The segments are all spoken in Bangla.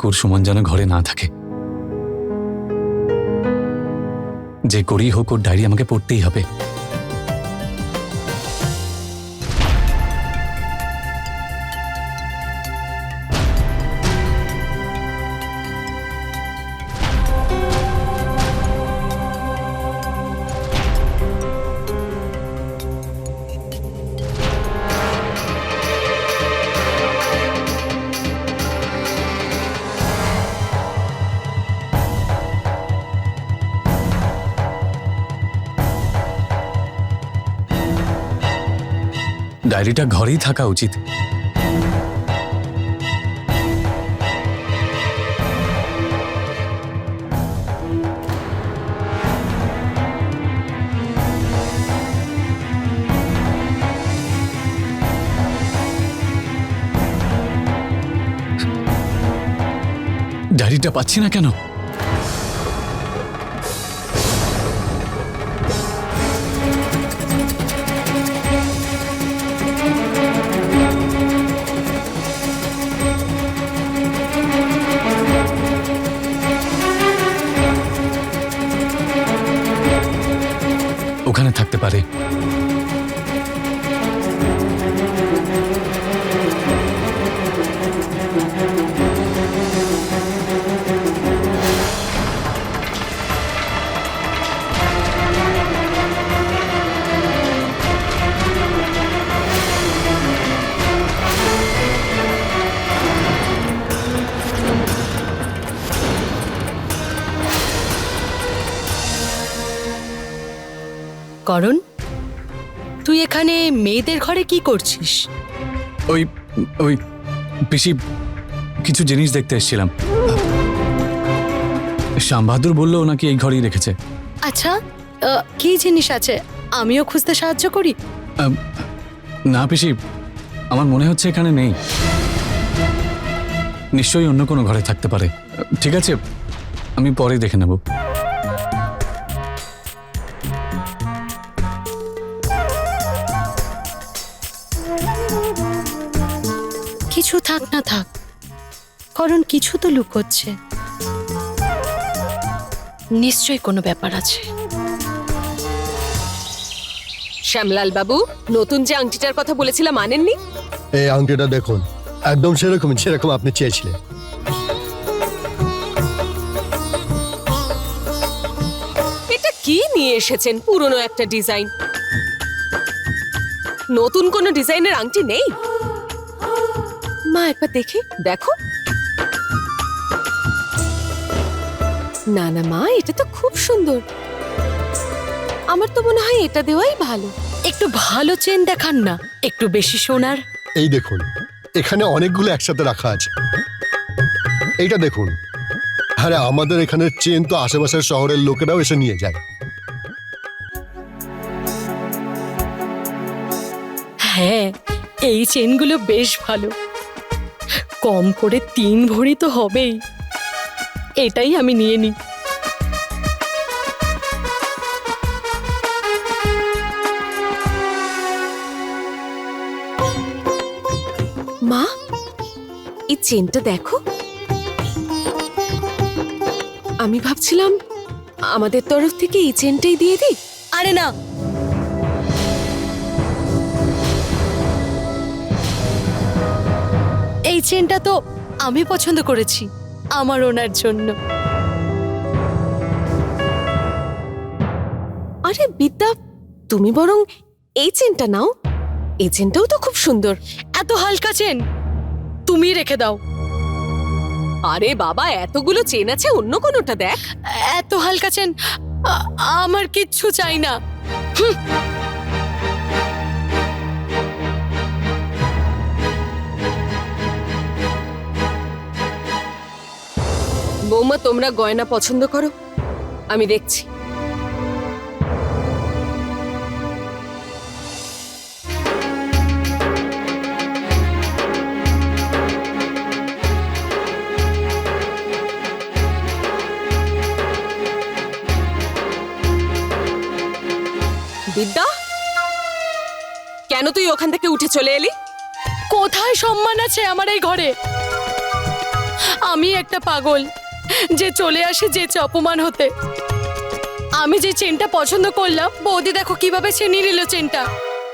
ঠাকুর সুমন যেন ঘরে না থাকে। যে করেই হোক ওর ডায়েরি আমাকে পড়তেই হবে। ডায়েরিটা ঘরেই থাকা উচিত। ডায়েরিটা পাচ্ছি না কেন? এখানে মেয়েদের ঘরে কি করছিস? ওই ওই পিসি কিছু জিনিস দেখতে এসেছিলাম। শ্যামবাহাদুর বলল নাকি এই ঘরেই রেখেছে। আচ্ছা কি জিনিস আছে? আমিও খুঁজতে সাহায্য করি। না পিসি আমার মনে হচ্ছে এখানে নেই। নিশ্চয়ই অন্য কোনো ঘরে থাকতে পারে। ঠিক আছে আমি পরে দেখে নেব। কিছু থাক না থাক করণ কিছু তো লুকোচ্ছে। নিশ্চয়ই কোনো ব্যাপার আছে। শ্যামলাল বাবু নতুন যে আংটিটার কথা বলেছিলাম মানেননি এই আংটিটা দেখুন একদম সেরকম যেরকম আপনি চেয়েছিলেন। এটা কি নিয়ে এসেছেন? পুরনো একটা ডিজাইন। নতুন কোনো ডিজাইনের আংটি নেই? মা একবার দেখি। দেখো। না না মা এটা তো খুব সুন্দর। আমার তো মনে হয় এটা দেওয়াই ভালো। একটু ভালো চেন দেখান না একটু বেশি সোনার। এই দেখুন এখানে অনেকগুলো একসাথে রাখা আছে। এইটা দেখুন। আরে আমাদের এখানে চেন তো আশেপাশের শহরের লোকেরাও এসে নিয়ে যায়। হ্যাঁ এই চেনগুলো বেশ ভালো। কম করে তিন ভরি তো হবেই। এটাই আমি নিয়ে নিই মা এই চেনটা দেখো। আমি ভাবছিলাম আমাদের তরফ থেকে এই চেনটাই দিয়ে দিই। আরে না এই চেনটা তো আমি পছন্দ করেছি আমার ওনার জন্য। আরে বিদ্যা তুমি বরং এই চেনটা নাও। এই চেনটাও তো খুব সুন্দর। এত হালকা চেন তুমি রেখে দাও। আরে বাবা এতগুলো চেন আছে অন্য কোনোটা দেখ। এত হালকা চেন আমার কিচ্ছু চাই না। বৌমা, তোমরা গয়না পছন্দ করো। আমি দেখছি। বিদ্যা, কেন তুই ওখান থেকে উঠে চলে এলি? কোথায় সম্মান আছে আমার এই ঘরে? আমি একটা পাগল। যে চলে আসে যেচে অপমান হতে। আমি যে চেনটা পছন্দ করলাম বৌদি দেখো কীভাবে ছিনিয়ে নিল চেনটা।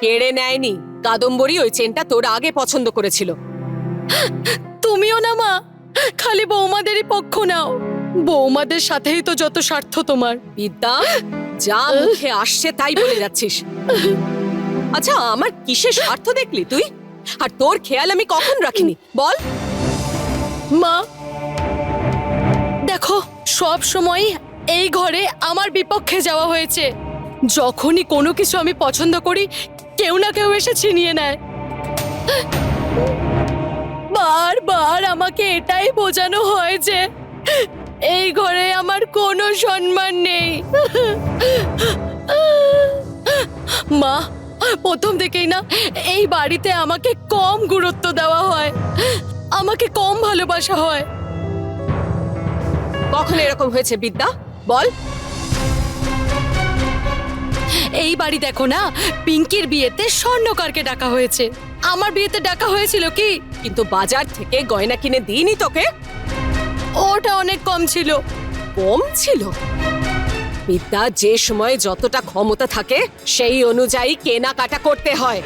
কেড়ে নেয়নি। কাদম্বরী ওই চেনটা তোর আগে পছন্দ করেছিল। তুমিও না মা। খালি বৌমাদেরই পক্ষ নাও। বৌমাদের সাথেই তো যত স্বার্থ তোমার। বিদ্যা যা মুখে আসছে তাই বলে যাচ্ছিস। আচ্ছা আমার কিসের স্বার্থ দেখলি তুই? আর তোর খেয়াল আমি কখন রাখিনি? বল। মা দেখো, সব সময় এই ঘরে আমার বিপক্ষে যাওয়া হয়েছে। যখনই কোনো কিছু আমি পছন্দ করি, কেউ না কেউ এসে ছিনিয়ে নেয়। বারবার আমাকে এটাই বোঝানো হয় যে এই ঘরে আমার কোনো সম্মান নেই। মা, প্রথম থেকেই না, এই বাড়িতে আমাকে কম গুরুত্ব দেওয়া হয়। আমাকে কম ভালোবাসা হয়। কখন এরকম হয়েছে বিদ্যা? বল। এই বাড়ি দেখো না পিঙ্কির বিয়েতে স্বর্ণকারকে ডাকা হয়েছে। আমার বিয়েতে ডাকা হয়েছিল কি? কিন্তু বাজার থেকে গয়না কিনে দিইনি তোকে? ওটা অনেক কম ছিল। কম ছিল? বিদ্যা যে সময় যতটা ক্ষমতা থাকে সেই অনুযায়ী কেনাকাটা করতে হয়।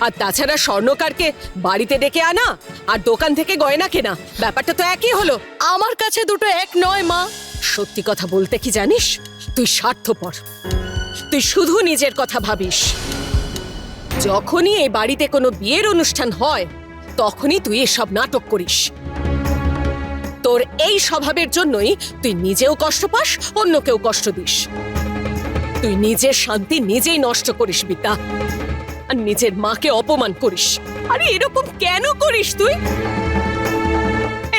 আর তাছাড়া স্বর্ণকারকে বাড়িতে ডেকে আনা আর দোকান থেকে গয়না কেনা। ব্যাপারটা তো একই হলো। আমার কাছে দুটো এক নয় মা। সত্যি কথা বলতে কি জানিস? তুই স্বার্থপর। তুই শুধু নিজের কথা ভাবিস। যখনই এই বাড়িতে কোনো বিয়ের অনুষ্ঠান হয় তখনই তুই এসব নাটক করিস। তোর এই স্বভাবের জন্যই তুই নিজেও কষ্ট পাস অন্যকেও কষ্ট দিস। তুই নিজের শান্তি নিজেই নষ্ট করিস বিদ্যা। আর নিজের মাকে অপমান করিস। আরে এরকম কেন করিস তুই?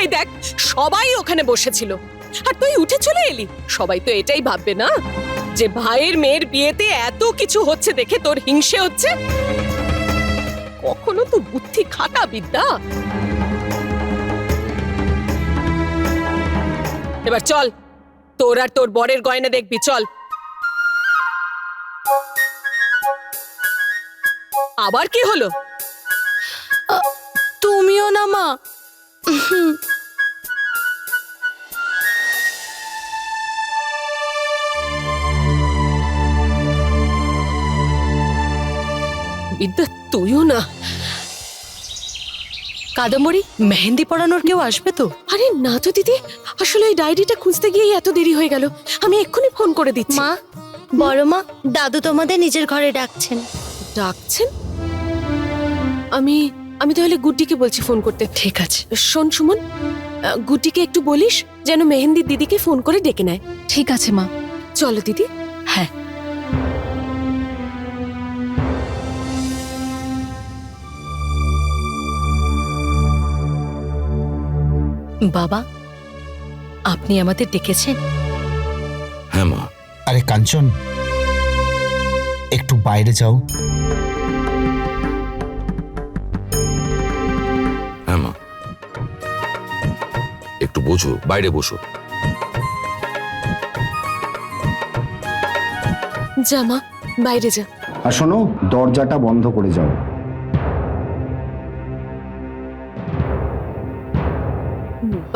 এই দেখ, সবাই ওখানে বসেছিল। আর তুই উঠে চলে এলি। সবাই তো এটাই ভাববে না? যে ভাইয়ের মেয়ের বিয়েতে এত কিছু হচ্ছে দেখে তোর হিংসে হচ্ছে? কখনো তো বুদ্ধি খাটা বিদ্যা। এবার চল, তোর আর তোর বরের গয়না দেখবি, চল। আবার কি হলো? তুমিও না মা। বিদ্যা তুইও না। কাদম্বরী মেহেন্দি পড়ানোর কেউ আসবে তো? আরে না তো দিদি। আসলে ওই ডায়েরিটা খুঁজতে গিয়েই এত দেরি হয়ে গেল। আমি এক্ষুনি ফোন করে দিচ্ছি। মা বড় মা দাদু তোমাদের নিজের ঘরে ডাকছেন। ডাকছেন? আমি আমি তাহলে গুড্ডিকে বলছি ফোন করতে। ঠিক আছে। শোন সুমন গুড্ডিকে একটু বলিস যেন মেহেন্দির দিদিকে ফোন করে ডেকে নেয়। ঠিক আছে মা। চলো দিদি। হ্যাঁ। বাবা আপনি আমাদের ডেকেছেন? হ্যাঁ মা। আরে কাঞ্চন একটু বাইরে যাও। একটু বোঝো বাইরে বসো। যা মা বাইরে যা। আর শোনো দরজাটা বন্ধ করে যাও।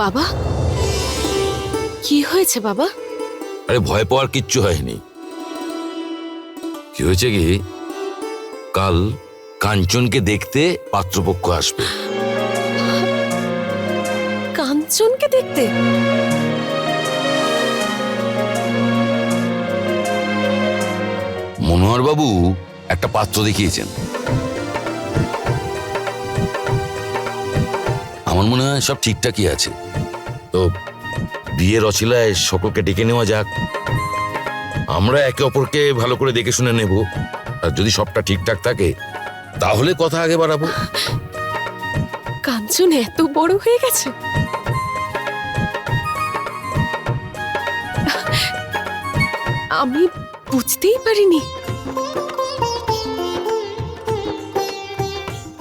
বাবা? কি হয়েছে বাবা? আরে ভয় পাওয়ার কিচ্ছু হয়নি। কি হয়েছে কি? কাল কাঞ্চনকে দেখতে পাত্রপক্ষ আসবে। কাঞ্চনকে দেখতে। মনোহর বাবু একটা পাত্র দেখিয়েছেন। আমার মনে হয় সব ঠিকঠাকই আছে। তো বিয়ের অছিলায় সকলকে ডেকে নেওয়া যাক। আমরা একে অপরকে ভালো করে দেখে শুনে নেব। আর যদি সবটা ঠিকঠাক থাকে তাহলে কথা আগে বাড়াবো। কাঞ্চন এত বড় হয়ে গেছে। আমি বুঝতেই পারিনি।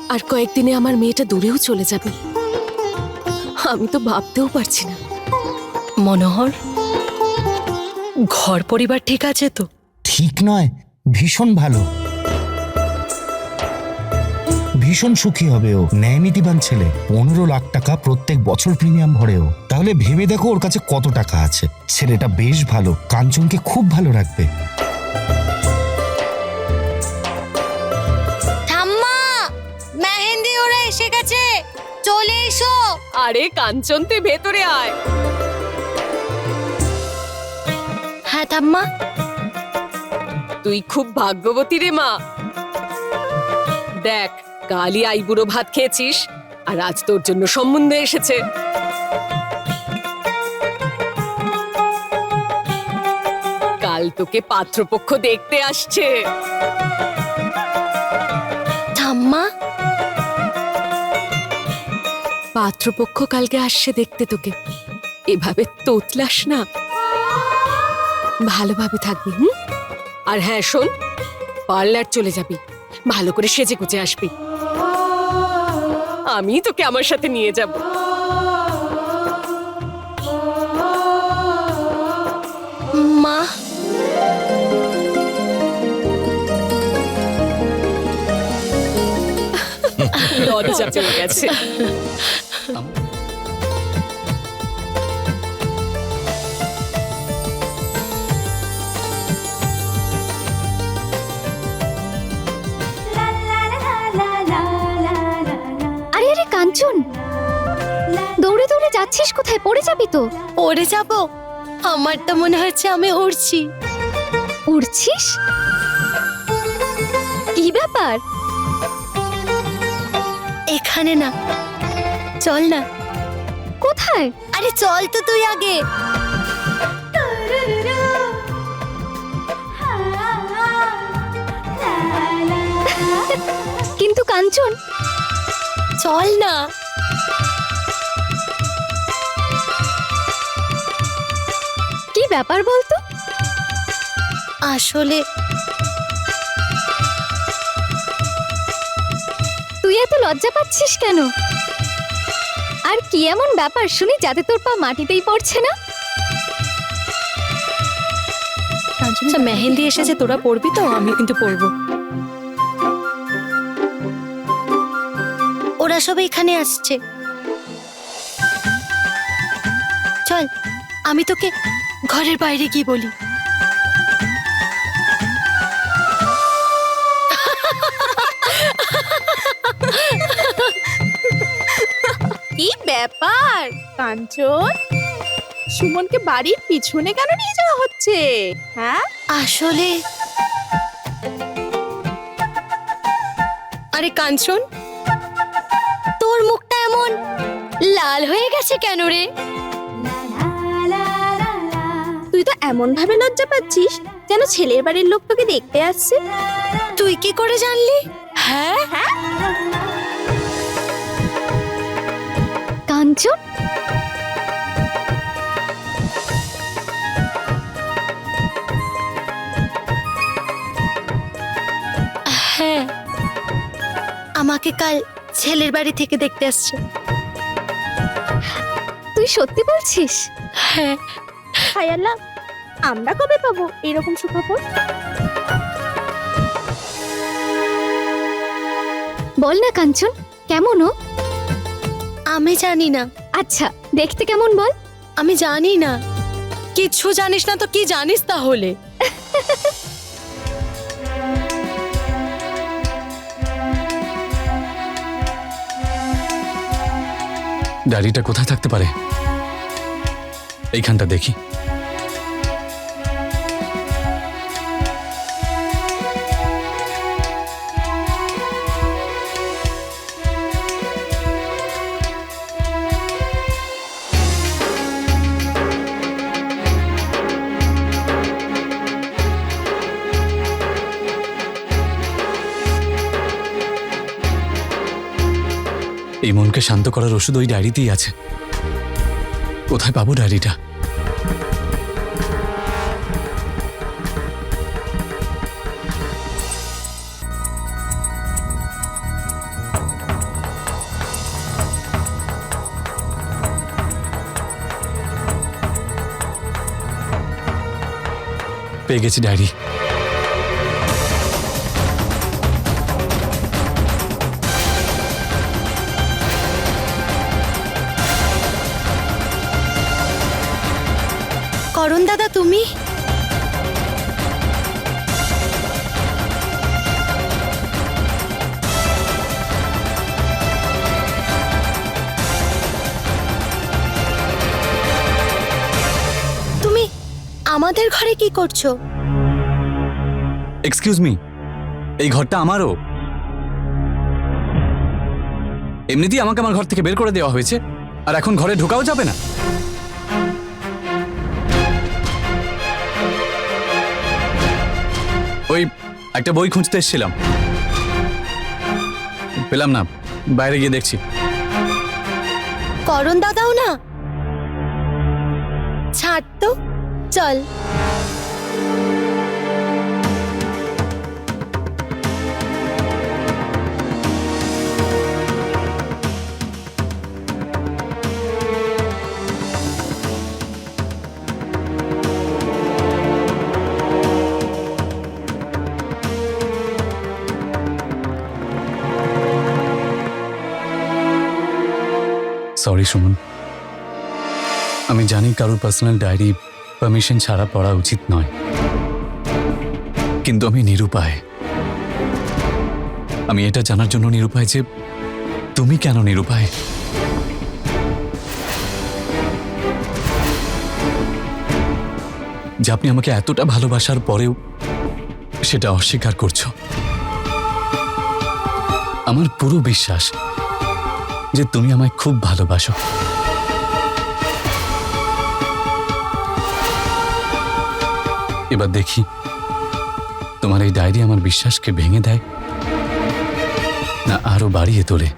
আর কয়েকদিনে আমার মেয়েটা দূরেও চলে যাবে। আমি তো ভাবতেও পারছি না। মনোহর, ঘর পরিবার ঠিক আছে তো? ঠিক নয়, ভীষণ ভালো। ভীষণ সুখী হবে ও। ন্যায় নীতিবান ছেলে। পনেরো লাখ টাকা প্রত্যেক বছর প্রিমিয়াম ভরে ও। তাহলে ভেবে দেখো ওর কাছে কত টাকা আছে। ছেলেটা বেশ ভালো। কাঞ্চনকে খুব ভালো রাখবে। ঠাম্মা মেহেন্দি ওরা এসে গেছে। চলে এসো। আরে কাঞ্চন তুই ভেতরে আয়। হ্যাঁ ঠাম্মা। তুই খুব ভাগ্যবতী রে মা। দেখ কালই আইবুড়ো ভাত খেয়েছিস আর আজ তোর জন্য সম্বন্ধে এসেছে। কাল তোকে পাত্রপক্ষ দেখতে আসছে। ঠাম্মা? পাত্রপক্ষ কালকে আসছে দেখতে তোকে। এভাবে তোতলাস না। ভালোভাবে থাকবি হুম? আর হ্যাঁ শোন পার্লার চলে যাবি। ভালো করে সেজে গুজে আসবি। আমি তোকে আমার সাথে নিয়ে যাব। মা। লজ্জা চলে গেছে। কাঞ্চন দৌড়ে দৌড়ে যাচ্ছিস কোথায়? পড়ে যাবি তো। পড়ে যাব। আমার তো মনে হচ্ছে আমি উড়ছি। উড়ছিস? কি ব্যাপার? এখানে না। চল না। কোথায়? আরে চল তো তুই আগে। কিন্তু কাঞ্চন চল না। কি ব্যাপার বলতো? আসলে তুই এত লজ্জা পাচ্ছিস কেন? আর কি এমন ব্যাপার শুনি যাতে তোর পা মাটিতেই পড়ছে না? আচ্ছা মেহেন্দি এসেছে তোরা পড়বি তো? আমি কিন্তু পড়ব। ওরা সব এখানে আসছে। চল আমি তোকে ঘরের বাইরে গিয়ে বলি। কি ব্যাপার? কাঞ্চন সুমনকে বাড়ির পিছনে কেন নিয়ে যাওয়া হচ্ছে? হ্যাঁ? আসলে আরে কাঞ্চন তোর মুখটা এমন লাল হয়ে গেছে কেন রে? তুই তো এমন ভাবে লজ্জা পাচ্ছিস যেন ছেলের বাড়ির লোক তোকে দেখতে আসছে। তুই কি করে জানলি? হ্যাঁ? কাঞ্চন? হ্যাঁ। আমাকে কাল ছেলের বাড়ি থেকে দেখতে আসছে। তুই সত্যি বলছিস? হ্যাঁ। হায় আল্লাহ আমরা কবে পাবো এরকম সুখবর? বল না কাঞ্চন কেমন ও? আমি জানি না। আচ্ছা দেখতে কেমন বল? আমি জানি না। কিচ্ছু জানিস না তো কি জানিস তাহলে? ডায়েরিটা কোথায় থাকতে পারে? এইখানটা দেখি। এই মনকে শান্ত করার ওষুধ ওই ডায়েরিতেই আছে। কোথায় পাবো ডায়েরিটা? পেয়ে গেছি ডায়েরি। করণ দাদা, তুমি? তুমি আমাদের ঘরে কি করছ? এক্সকিউজ মি এই ঘরটা আমারও? এমনিতেই আমাকে আমার ঘর থেকে বের করে দেওয়া হয়েছে, আর এখন ঘরে ঢোকাও যাবে না। ওই, একটা বই খুঁজতে এসেছিলাম। পেলাম না, বাইরে গিয়ে দেখছি। করণ দাদাও না? ছাড় তো, চল। সরি সুমন। আমি জানি কারোর পার্সোনাল ডায়েরি পারমিশন ছাড়া পড়া উচিত নয়। কিন্তু আমি নিরুপায়। আমি এটা জানার জন্য নিরুপায় যে তুমি কেন নিরুপায়? যে আপনি আমাকে এতটা ভালোবাসার পরেও সেটা অস্বীকার করছ। আমার পুরো বিশ্বাস যে তুমি আমায় খুব ভালোবাসো। এবার দেখি, তোমার এই ডায়েরি আমার বিশ্বাসকে ভেঙে দেয়, না আরও বাড়িয়ে তোলে।